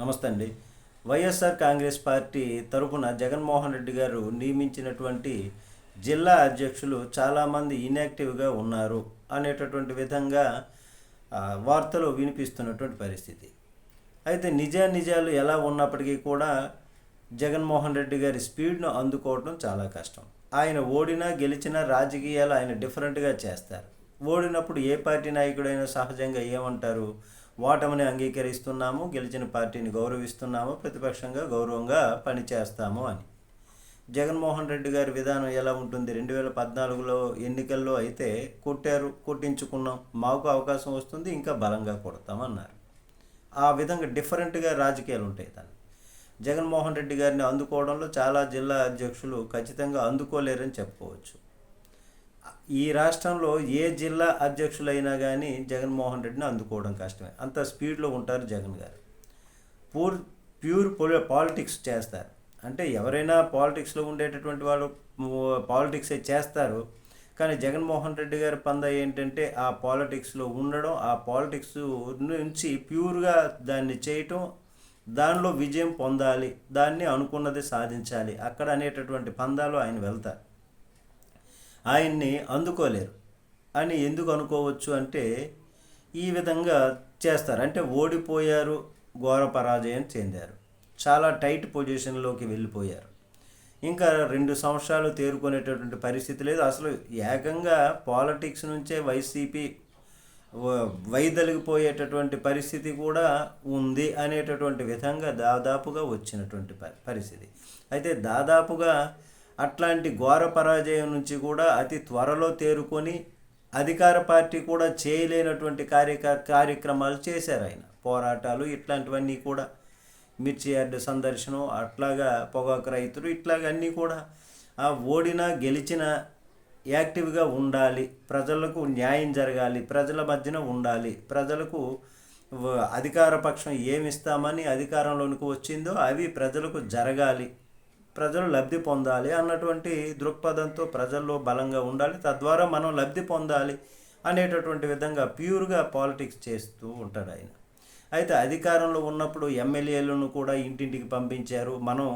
నమస్తే అండి వైఎస్ఆర్ కాంగ్రెస్ పార్టీ తరఫున జగన్మోహన్ రెడ్డి గారు నియమించినటువంటి జిల్లా అధ్యక్షులు చాలామంది ఇన్యాక్టివ్గా ఉన్నారు అనేటటువంటి విధంగా వార్తలు వినిపిస్తున్నటువంటి పరిస్థితి. అయితే నిజానిజాలు ఎలా ఉన్నప్పటికీ కూడా జగన్మోహన్ రెడ్డి గారి స్పీడ్ను అందుకోవడం చాలా కష్టం. ఆయన ఓడినా గెలిచినా రాజకీయాలు ఆయన డిఫరెంట్గా చేస్తారు. ఓడినప్పుడు ఏ పార్టీ నాయకుడైనా సహజంగా ఏమంటారు? ఓటమిని అంగీకరిస్తున్నాము గెలిచిన పార్టీని గౌరవిస్తున్నాము ప్రతిపక్షంగా గౌరవంగా పనిచేస్తాము అని. జగన్మోహన్ రెడ్డి గారి విధానం ఎలా ఉంటుంది? రెండు వేల పద్నాలుగులో ఎన్నికల్లో అయితే కొట్టారు కొట్టించుకున్నాం. మాకు అవకాశం వస్తుంది ఇంకా బలంగా కొడతామన్నారు. ఆ విధంగా డిఫరెంట్గా రాజకీయాలు ఉంటాయి దాన్ని. జగన్మోహన్ రెడ్డి గారిని అందుకోవడంలో చాలా జిల్లా అధ్యక్షులు ఖచ్చితంగా అందుకోలేరని చెప్పుకోవచ్చు. ఈ రాష్ట్రంలో ఏ జిల్లా అధ్యక్షులైనా కానీ జగన్మోహన్ రెడ్డిని అందుకోవడం కష్టమే. అంత స్పీడ్లో ఉంటారు జగన్ గారు. పూర్ ప్యూర్ పాలిటిక్స్ చేస్తారు. అంటే ఎవరైనా పాలిటిక్స్లో ఉండేటటువంటి వాళ్ళు పాలిటిక్సే చేస్తారు. కానీ జగన్మోహన్ రెడ్డి గారి పంద ఏంటంటే ఆ పాలిటిక్స్లో ఉండడం ఆ పాలిటిక్స్ నుంచి ప్యూర్గా దాన్ని చేయటం దానిలో విజయం పొందాలి దాన్ని అనుకున్నది సాధించాలి అక్కడ అనేటటువంటి పందాలు ఆయన వెళ్తారు. ఆయన్ని అందుకోలేరు. అని ఎందుకు అనుకోవచ్చు అంటే ఈ విధంగా చేస్తారు. అంటే ఓడిపోయారు ఘోర పరాజయం చెందారు. చాలా టైట్ పొజిషన్లోకి వెళ్ళిపోయారు. ఇంకా రెండు సంవత్సరాలు తేరుకునేటటువంటి పరిస్థితి లేదు. అసలు ఏకంగా పాలిటిక్స్ నుంచే వైసీపీ వ- వైదొలిగిపోయేటటువంటి పరిస్థితి కూడా ఉంది అనేటటువంటి విధంగా దాదాపుగా వచ్చినటువంటి ప- పరిస్థితి. అయితే దాదాపుగా అట్లాంటి ఘోర పరాజయం నుంచి కూడా అతి త్వరలో తేరుకొని అధికార పార్టీ కూడా చేయలేనటువంటి కార్యక కార్యక్రమాలు చేశారు ఆయన. పోరాటాలు ఇట్లాంటివన్నీ కూడా మిర్చి యార్డు సందర్శనం అట్లాగా పొగాకు రైతులు ఇట్లాగన్నీ కూడా ఆ ఓడినా గెలిచినా యాక్టివ్గా ఉండాలి. ప్రజలకు న్యాయం జరగాలి. ప్రజల మధ్యన ఉండాలి. ప్రజలకు అధికార పక్షం ఏమిస్తామని అధికారంలోనికి వచ్చిందో అవి ప్రజలకు జరగాలి. ప్రజలు లబ్ధి పొందాలి అన్నటువంటి దృక్పథంతో ప్రజల్లో బలంగా ఉండాలి. తద్వారా మనం లబ్ధి పొందాలి అనేటటువంటి విధంగా ప్యూర్గా పాలిటిక్స్ చేస్తూ ఉంటాడు ఆయన. అయితే అధికారంలో ఉన్నప్పుడు ఎమ్మెల్యేలను కూడా ఇంటింటికి పంపించారు. మనం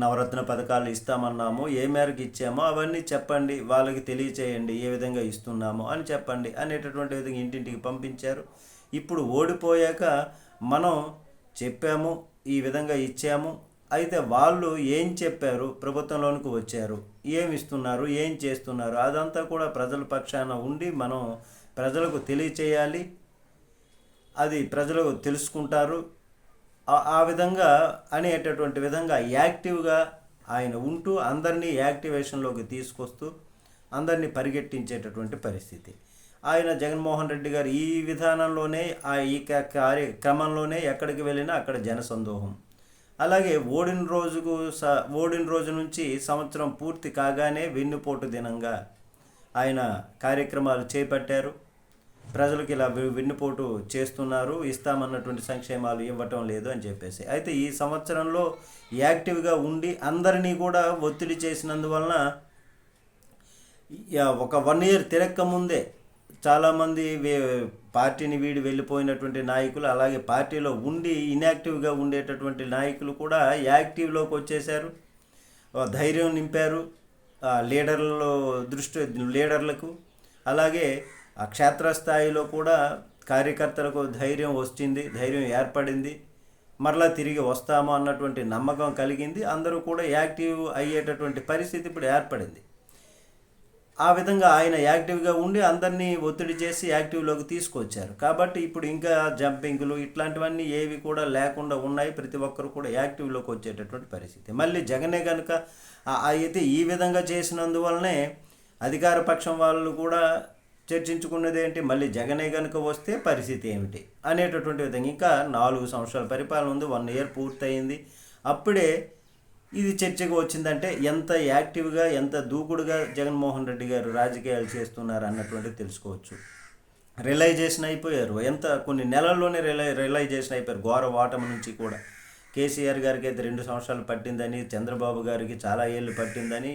నవరత్న పథకాలు ఇస్తామన్నాము ఏ మేరకు ఇచ్చామో అవన్నీ చెప్పండి వాళ్ళకి తెలియచేయండి ఏ విధంగా ఇస్తున్నామో అని చెప్పండి అనేటటువంటి విధంగా ఇంటింటికి పంపించారు. ఇప్పుడు ఓడిపోయాక మనం చెప్పాము ఈ విధంగా ఇచ్చాము అయితే వాళ్ళు ఏం చెప్పారు? ప్రభుత్వంలోనికి వచ్చారు. ఏమి ఇస్తున్నారు? ఏం చేస్తున్నారు? అదంతా కూడా ప్రజల పక్షాన ఉండి మనం ప్రజలకు తెలియచేయాలి. అది ప్రజలు తెలుసుకుంటారు. ఆ- విధంగా అనేటటువంటి విధంగా యాక్టివ్గా ఆయన ఉంటూ అందరినీ యాక్టివేషన్లోకి తీసుకొస్తూ అందరినీ పరిగెట్టించేటటువంటి పరిస్థితి. ఆయన జగన్మోహన్ రెడ్డి గారు ఈ విధానంలోనే ఆ ఈ కార్యక్రమంలోనే ఎక్కడికి వెళ్ళినా అక్కడ జనసందోహం. అలాగే ఓడిన రోజుకు స ఓడిన రోజు నుంచి సంవత్సరం పూర్తి కాగానే వెన్నుపోటు దినంగా ఆయన కార్యక్రమాలు చేపట్టారు. ప్రజలకు ఇలా వెన్నుపోటు చేస్తున్నారు. ఇస్తామన్నటువంటి సంక్షేమాలు ఇవ్వటం లేదు అని చెప్పేసి. అయితే ఈ సంవత్సరంలో యాక్టివ్గా ఉండి అందరినీ కూడా ఒత్తిడి చేసినందువలన ఒక వన్ ఇయర్ తిరక్క ముందే చాలామంది వే పార్టీని వీడి వెళ్ళిపోయినటువంటి నాయకులు అలాగే పార్టీలో ఉండి ఇన్యాక్టివ్గా ఉండేటటువంటి నాయకులు కూడా యాక్టివ్లోకి వచ్చేశారు. ధైర్యం నింపారు. ఆ, లీడర్లలో దృష్టి లీడర్లకు అలాగే ఆ క్షేత్రస్థాయిలో కూడా కార్యకర్తలకు ధైర్యం వచ్చింది ధైర్యం ఏర్పడింది. మరలా తిరిగి వస్తాము అన్నటువంటి నమ్మకం కలిగింది. అందరూ కూడా యాక్టివ్ అయ్యేటటువంటి పరిస్థితి ఇప్పుడు ఏర్పడింది. ఆ విధంగా ఆయన యాక్టివ్గా ఉండి అందరినీ ఒత్తిడి చేసి యాక్టివ్లోకి తీసుకొచ్చారు. కాబట్టి ఇప్పుడు ఇంకా జంపింగ్లు ఇట్లాంటివన్నీ ఏవి కూడా లేకుండా ఉన్నాయి. ప్రతి ఒక్కరు కూడా యాక్టివ్లోకి వచ్చేటటువంటి పరిస్థితి. మళ్ళీ జగనే కనుక అయితే ఈ విధంగా చేసినందువలనే అధికార పక్షం వాళ్ళు కూడా చర్చించుకున్నది ఏంటి? మళ్ళీ జగనే కనుక వస్తే పరిస్థితి ఏమిటి? అనేటటువంటి విధంగా ఇంకా నాలుగు సంవత్సరాల పరిపాలన ఉంది. వన్ ఇయర్ పూర్తయింది. అప్పుడే ఇది చర్చకు వచ్చిందంటే ఎంత యాక్టివ్గా ఎంత దూకుడుగా జగన్మోహన్ రెడ్డి గారు రాజకీయాలు చేస్తున్నారు అన్నటువంటిది తెలుసుకోవచ్చు. రియలైజేషన్ అయిపోయారు. ఎంత కొన్ని నెలల్లోనే రియలై రియలైజేషన్ అయిపోయారు. ఘోర ఓటమి నుంచి కూడా. కేసీఆర్ గారికి అయితే రెండు సంవత్సరాలు పట్టిందని చంద్రబాబు గారికి చాలా ఏళ్ళు పట్టిందని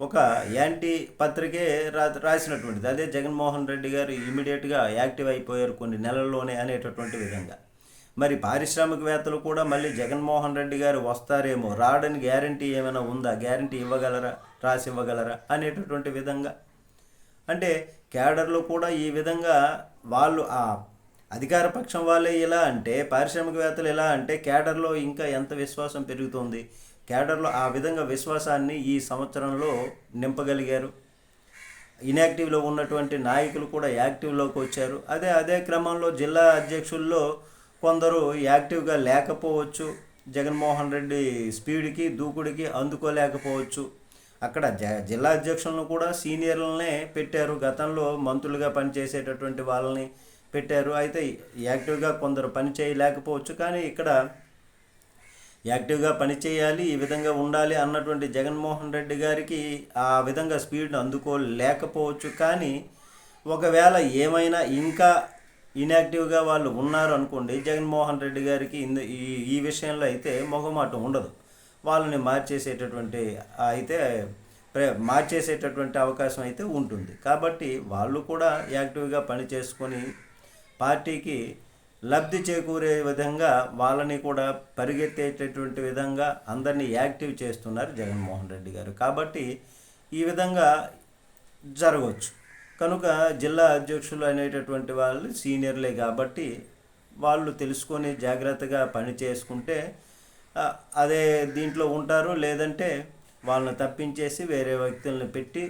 ఒక యాంటీ పత్రికే రా రాసినటువంటిది. అదే జగన్మోహన్ రెడ్డి గారు ఇమీడియట్గా యాక్టివ్ అయిపోయారు కొన్ని నెలల్లోనే అనేటటువంటి విధంగా. మరి పారిశ్రామికవేత్తలు కూడా మళ్ళీ జగన్మోహన్ రెడ్డి గారు వస్తారేమో. రాడని గ్యారంటీ ఏమైనా ఉందా? గ్యారంటీ ఇవ్వగలరా? రాసి ఇవ్వగలరా అనేటటువంటి విధంగా. అంటే క్యాడర్లో కూడా ఈ విధంగా వాళ్ళు ఆ అధికార పక్షం వాళ్ళే ఇలా అంటే పారిశ్రామికవేత్తలు ఎలా అంటే క్యాడర్లో ఇంకా ఎంత విశ్వాసం పెరుగుతుంది? క్యాడర్లో ఆ విధంగా విశ్వాసాన్ని ఈ సంవత్సరంలో నింపగలిగారు. ఇన్యాక్టివ్లో ఉన్నటువంటి నాయకులు కూడా యాక్టివ్లోకి వచ్చారు. అదే అదే క్రమంలో జిల్లా అధ్యక్షుల్లో కొందరు యాక్టివ్గా లేకపోవచ్చు జగన్మోహన్ రెడ్డి స్పీడ్కి దూకుడికి అందుకోలేకపోవచ్చు. అక్కడ జ జిల్లా అధ్యక్షులను కూడా సీనియర్లనే పెట్టారు. గతంలో మంత్రులుగా పనిచేసేటటువంటి వాళ్ళని పెట్టారు. అయితే యాక్టివ్గా కొందరు పని చేయలేకపోవచ్చు. కానీ ఇక్కడ యాక్టివ్గా పనిచేయాలి ఈ విధంగా ఉండాలి అన్నటువంటి జగన్మోహన్ రెడ్డి గారికి ఆ విధంగా స్పీడ్ను అందుకోలేకపోవచ్చు. కానీ ఒకవేళ ఏమైనా ఇంకా ఇన్యాక్టివ్గా వాళ్ళు ఉన్నారు అనుకోండి జగన్మోహన్ రెడ్డి గారికి ఇందు ఈ ఈ విషయంలో అయితే మొహమాటం ఉండదు. వాళ్ళని మార్చేసేటటువంటి అయితే ప్ర- మార్చేసేటటువంటి అవకాశం అయితే ఉంటుంది. కాబట్టి వాళ్ళు కూడా యాక్టివ్గా పని చేసుకొని పార్టీకి లబ్ధి చేకూరే విధంగా వాళ్ళని కూడా పరిగెత్తేటటువంటి విధంగా అందరినీ యాక్టివ్ చేస్తున్నారు జగన్మోహన్ రెడ్డి గారు. కాబట్టి ఈ విధంగా జరగవచ్చు. కనుక జిల్లా అధ్యక్షులు అనేటటువంటి వాళ్ళు సీనియర్లే కాబట్టి వాళ్ళు తెలుసుకొని జాగ్రత్తగా పని చేసుకుంటే అదే దీంట్లో ఉంటారు. లేదంటే వాళ్ళని తప్పించేసి వేరే వ్యక్తులను పెట్టి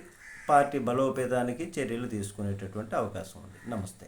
పార్టీ బలోపేతానికి చర్యలు తీసుకునేటటువంటి అవకాశం ఉంది. నమస్తే.